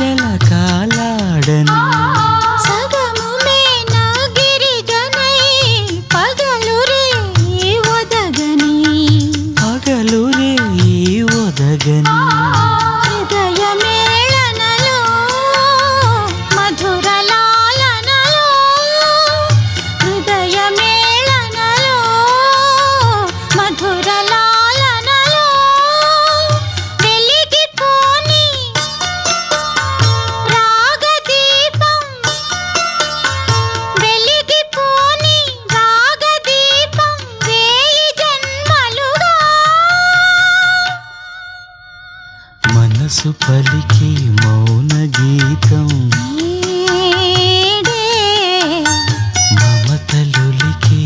ఆశల కాలాడను పగలు రే ఒదగని. మనసు పలికి మౌన గీతం.